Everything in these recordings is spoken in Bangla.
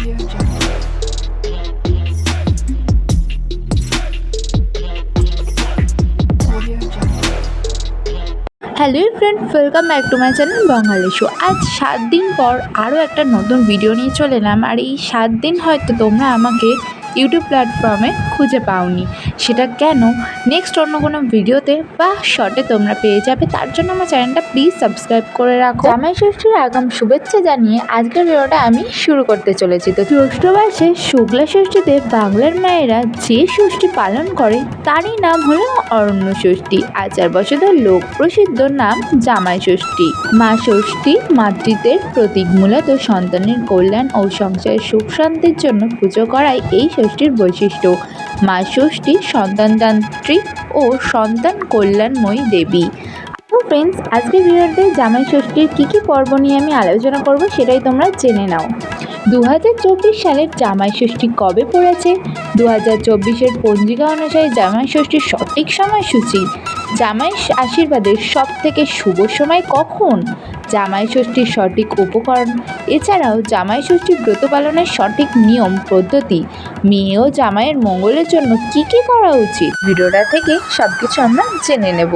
Hello friend welcome back to my channel Bangali show আজ সাত দিন পর আরও একটা নতুন ভিডিও নিয়ে চলে এলাম। আর এই সাত দিন হয়তো তোমরা আমাকে ইউটিউব প্ল্যাটফর্মে খুঁজে পাওনি। সেটা কেন? নেক্সট অন্য কোনো ভিডিওতে বা শর্টে তোমরা পেয়ে যাবে। তার জন্য আমার চ্যানেলটা প্লিজ সাবস্ক্রাইব করে রাখো। জামাই ষষ্ঠীর আগাম শুভেচ্ছা জানিয়ে আজকের ভিডিওটা আমি শুরু করতে চলেছি। তো জ্যৈষ্ঠ মাসে শুক্লা ষষ্ঠীতে বাংলার মায়েরা যে ষষ্ঠী পালন করে, তারই নাম হলো অরণ্য ষষ্ঠী। আচার বছরের লোক প্রসিদ্ধ নাম জামাই ষষ্ঠী। মা ষষ্ঠী মাতৃত্বের প্রতীক। মূলত সন্তানের কল্যাণ ও সংসারের সুখ শান্তির জন্য পুজো করাই এই ষষ্ঠীর বৈশিষ্ট্য। মা ষষ্ঠী সন্তানতান্ত্রিক ও সন্তান কল্যাণময়ী দেবী। তো ফ্রেন্ডস আজকের ভিডিওতে জামাই ষষ্ঠীর কী কী পর্ব নিয়ে আমি আলোচনা করব সেটাই তোমরা জেনে নাও। দু হাজার চব্বিশ সালের জামাই ষষ্ঠী কবে পড়েছে? দু হাজার চব্বিশের পঞ্জিকা অনুযায়ী জামাই ষষ্ঠীর সঠিক সময়সূচি। জামাই আশীর্বাদের সব থেকে শুভ সময় কখন? জামাই ষষ্ঠীর সঠিক উপকরণ। এছাড়াও জামাই ষষ্ঠী ব্রত পালনের সঠিক নিয়ম, পদ্ধতি, মেয়ে ও জামাইয়ের মঙ্গলের জন্য কী কী করা উচিত, ভিডিওটা থেকে সব কিছু আমরা জেনে নেব।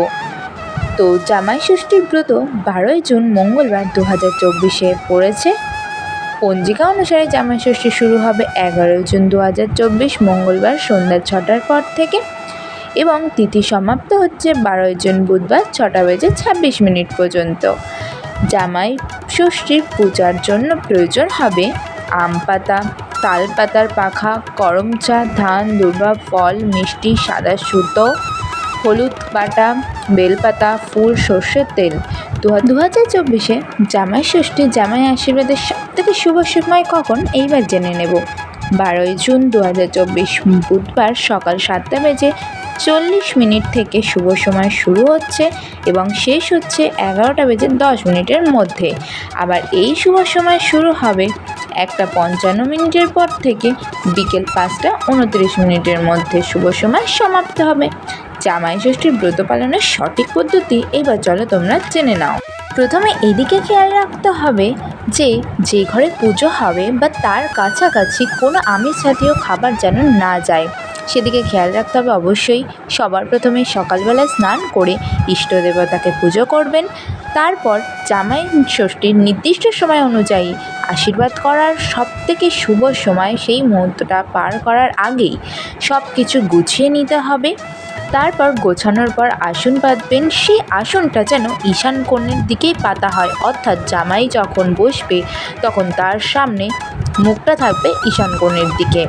তো জামাই ষষ্ঠীর ব্রত বারোই জুন মঙ্গলবার দু হাজার চব্বিশে পড়েছে। পঞ্জিকা অনুসারে জামাই ষষ্ঠী শুরু হবে এগারোই জুন দু হাজার চব্বিশ মঙ্গলবার সন্ধ্যা ছটার পর থেকে এবং তিথি সমাপ্ত হচ্ছে বারোই জুন বুধবার ছটা বেজে ছাব্বিশ মিনিট পর্যন্ত। জামাই ষষ্ঠীর পূজার জন্য প্রয়োজন হবে আম পাতা, তাল পাতার পাখা, করম চা, ধান, দুর্বা, ফল, মিষ্টি, সাদা সুতো, হলুদ বাটা, বেলপাতা, ফুল, সর্ষের তেল। দু হাজার চব্বিশে জামাই ষষ্ঠী, জামাই আশীর্বাদের সবথেকে শুভ সময় কখন? এইবার জেনে নেব। বারোই জুন দু হাজার চব্বিশ বুধবার সকাল সাতটা বেজে চল্লিশ মিনিট থেকে শুভ সময় শুরু হচ্ছে এবং শেষ হচ্ছে এগারোটা বেজে দশ মিনিটের মধ্যে। আবার এই শুভ সময় শুরু হবে একটা পঞ্চান্ন মিনিটের পর থেকে বিকেল পাঁচটা উনত্রিশ মিনিটের মধ্যে শুভ সময় সমাপ্ত হবে। জামাই ষষ্ঠীর ব্রত পালনের সঠিক পদ্ধতি এবার চলো তোমরা জেনে নাও। প্রথমে এদিকে খেয়াল রাখতে হবে যে যে ঘরে পুজো হবে বা তার কাছাকাছি কোনো আমিষ জাতীয় খাবার যেন না যায়। সেদিকে খেয়াল রাখতে হবে অবশ্যই। সবার প্রথমে সকালবেলা স্নান করে ইষ্ট দেবতাকে পুজো করবেন। তারপর জামাই ষষ্ঠীর নির্দিষ্ট সময় অনুযায়ী আশীর্বাদ করার সবথেকে শুভ সময় সেই মুহূর্তটা পার করার আগেই সব কিছু গুছিয়ে নিতে হবে। তারপর গোছানোর পর আসন পাতবেন সেই আসনটা যেন ঈশান কোণের দিকেই পাতা হয়। অর্থাৎ জামাই যখন বসবে তখন তার সামনে মুখটা থাকবে ঈশান কোণের দিকে।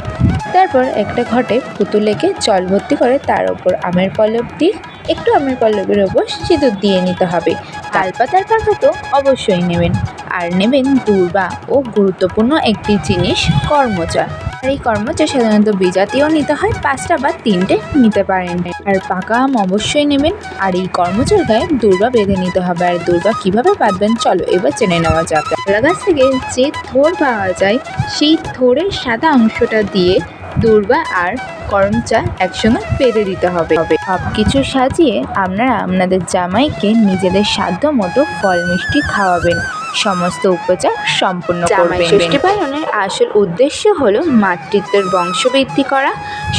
তারপর একটা ঘটে। পুতুল পুতুলেকে জল ভর্তি করে তার ওপর আমের পল্লব দিয়ে একটু আমের পল্লবের ওপর সিঁদুর দিয়ে নিতে হবে। তালপাতার পাতা তো অবশ্যই নেবেন। আর নেবেন দূর্বা ও গুরুত্বপূর্ণ একটি জিনিস, কর্মচা। আর এই কর্মচা সাধারণত বিজাতীয় নিতে হয়, পাঁচটা বা তিনটে নিতে পারেন। আর পাকা আম অবশ্যই নেবেন। আর এই কর্মচার গায়ে দূর্বা বেঁধে নিতে হবে। আর দূর্বা কীভাবে বাঁধবেন চলো এবার জেনে নেওয়া যাক। কলা গাছ থেকে যে থোর পাওয়া যায়, সেই থোরের সাদা অংশটা দিয়ে দূর্বা আর করম চা একসঙ্গে বেঁধে দিতে হবে। সব কিছু সাজিয়ে আপনারা আপনাদের জামাইকে নিজেদের সাধ্য মতো ফল মিষ্টি খাওয়াবেন। সমস্ত উপচার সম্পূর্ণ জামাই ষষ্ঠী পালনের আসল উদ্দেশ্য হলো মাতৃত্বের বংশবৃদ্ধি করা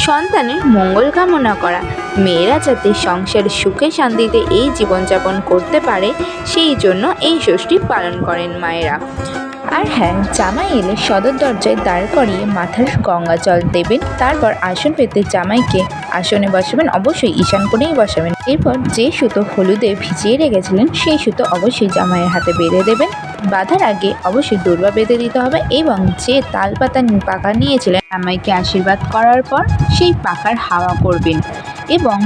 সন্তানের মঙ্গল কামনা করা। মেয়েরা যাতে সংসারে সুখে শান্তিতে এই জীবনযাপন করতে পারে সেই জন্য এই ষষ্ঠী পালন করেন মায়েরা। আর হ্যাঁ জামাই এলে সদর দরজায় দাঁড় করিয়ে মাথার গঙ্গা জল দেবেন, তারপর আসন পেতে জামাইকে আসনে বসাবেন, অবশ্যই ঈশান কোণেই বসাবেন। এরপর যে সুতো হলুদে ভিজিয়ে রেখেছিলেন, সেই সুতো অবশ্যই জামাইয়ের হাতে বেঁধে দেবেন। বাঁধার আগে অবশ্যই দূর্বা বেঁধে দিতে হবে এবং যে তাল পাতা পাকা নিয়েছিলেন, জামাইকে আশীর্বাদ করার পর সেই পাকার হাওয়া করবেন। এবং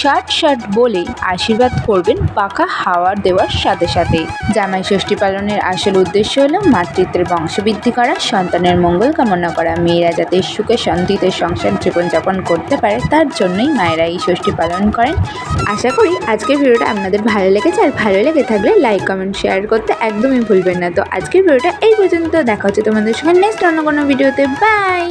ষাট ষাট বলে আশীর্বাদ করবেন পাকা হাওয়ার দেওয়ার সাথে সাথে। জামাই ষষ্ঠী পালনের আসল উদ্দেশ্য হলো মাতৃত্বের বংশবৃদ্ধি করা, সন্তানের মঙ্গল কামনা করা, মেয়েরা যাতে সুখে শান্তিতে সংসার জীবনযাপন করতে পারে, তার জন্যই মায়েরা এই ষষ্ঠী পালন করেন। আশা করি আজকের ভিডিওটা আপনাদের ভালো লেগেছে, আর ভালো লেগে থাকলে লাইক কমেন্ট শেয়ার করতে একদমই ভুলবেন না। তো আজকের ভিডিওটা এই পর্যন্ত, দেখা হচ্ছে তোমাদের সঙ্গে নেক্সট অন্য কোনো ভিডিওতে। বাই